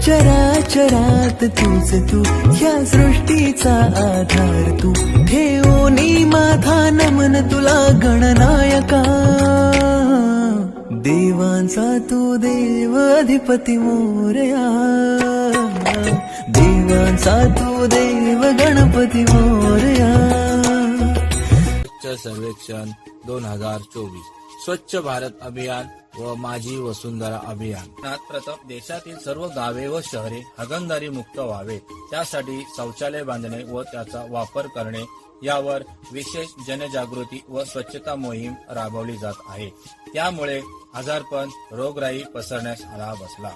चराचरात तूच तू. ह्या सृष्टीचा आधार तू. ठेवूनी माझा नमन तुला गणनायका. देवांचा तू देव अधिपती मोरया. देवांचा तू देव गणपती मोरया. स्वच्छ सर्वेक्षण दोन हजार चोवीस. स्वच्छ भारत अभियान व माझी वसुंधरा अभियान. प्रथम देशातील सर्व गावे व शहरे हगणदारी मुक्त व्हावे. त्यासाठी शौचालय बांधणे व त्याचा वापर करणे यावर विशेष जनजागृती व स्वच्छता मोहीम राबवली जात आहे. त्यामुळे आजारपण रोगराई पसरण्यास आळा बसला.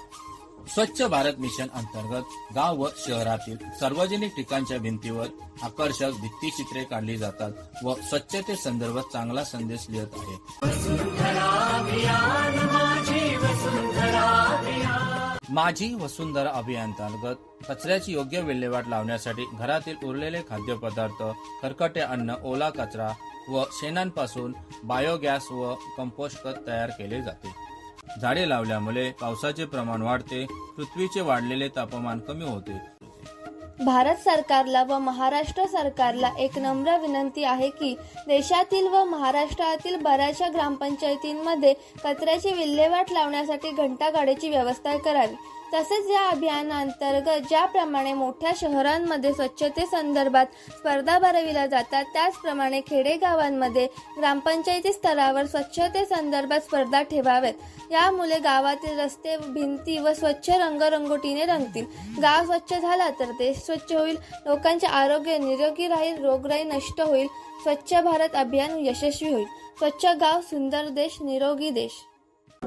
स्वच्छ भारत मिशन अंतर्गत गाव व शहरातील सार्वजनिक ठिकाणच्या भिंतीवर आकर्षक भित्तिचित्रे काढली जातात व स्वच्छते संदर्भात चांगला संदेश लिहित आहे माझी वसुंधरा अभियानांतर्गत कचऱ्याची योग्य विल्हेवाट लावण्यासाठी घरातील उरलेले खाद्यपदार्थ खरकटे अन्न ओला कचरा व शेणांपासून बायोगॅस व कंपोस्ट खत तयार केले जाते. झाडे लावल्यामुळे पावसाचे प्रमाण वाढते पृथ्वीचे वाढलेले तापमान कमी होते. भारत सरकारला व महाराष्ट्र सरकारला एक नम्र विनंती आहे की देशातील व महाराष्ट्रातील बऱ्याचशा ग्रामपंचायतींमध्ये कचऱ्याची विल्हेवाट लावण्यासाठी घंटागाडीची व्यवस्था करावी. तसेच या अभियानांतर्गत ज्याप्रमाणे मोठ्या शहरांमध्ये स्वच्छते संदर्भात स्पर्धा भरविल्या जातात त्याचप्रमाणे खेडेगावांमध्ये ग्रामपंचायती स्तरावर स्वच्छते संदर्भात स्पर्धा ठेवाव्यात. यामुळे गावातील रस्ते भिंती व स्वच्छ रंगरंगोटीने रंगतील. गाव स्वच्छ झाला तर देश स्वच्छ होईल. लोकांचे आरोग्य निरोगी राहील रोगराई नष्ट होईल. स्वच्छ भारत अभियान यशस्वी होईल. स्वच्छ गाव सुंदर देश निरोगी देश.